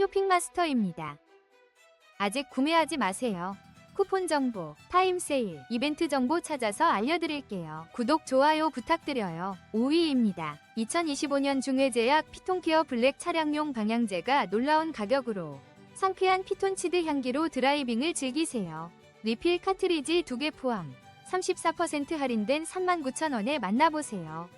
쇼핑마스터입니다. 아직 구매하지 마세요. 쿠폰 정보, 타임 세일, 이벤트 정보 찾아서 알려드릴게요. 구독, 좋아요 부탁드려요. 5위입니다. 2025년 중외제약 피톤케어 블랙 차량용 방향제가 놀라운 가격으로 상쾌한 피톤치드 향기로 드라이빙을 즐기세요. 리필 카트리지 2개 포함 34% 할인된 39,000원에 만나보세요.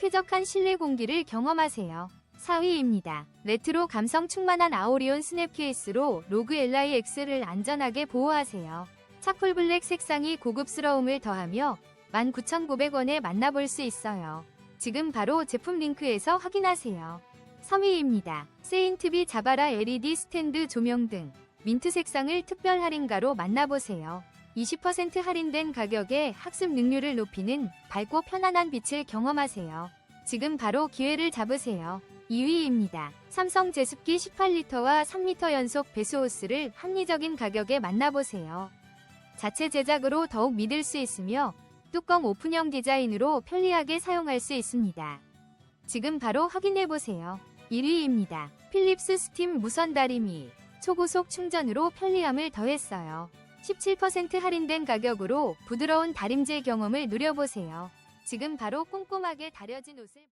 쾌적한 실내 공기를 경험하세요. 4위입니다. 레트로 감성 충만한 아오리온 스냅 케이스로 로그 LIX를 안전하게 보호하세요. 차콜 블랙 색상이 고급스러움을 더하며 19,900원에 만나볼 수 있어요. 지금 바로 제품 링크에서 확인하세요. 3위입니다. 세인트비 자바라 LED 스탠드 조명 등 민트 색상을 특별 할인가로 만나보세요. 20% 할인된 가격에 학습 능률을 높이는 밝고 편안한 빛을 경험하세요. 지금 바로 기회를 잡으세요. 2위입니다. 삼성 제습기 18리터와 3리터 연속 배수호스를 합리적인 가격에 만나보세요. 자체 제작으로 더욱 믿을 수 있으며 뚜껑 오픈형 디자인으로 편리하게 사용할 수 있습니다. 지금 바로 확인해보세요. 1위입니다. 필립스 스팀 무선 다리미 초고속 충전으로 편리함을 더했어요. 17% 할인된 가격으로 부드러운 다림질 경험을 누려보세요. 지금 바로 꼼꼼하게 다려진 옷을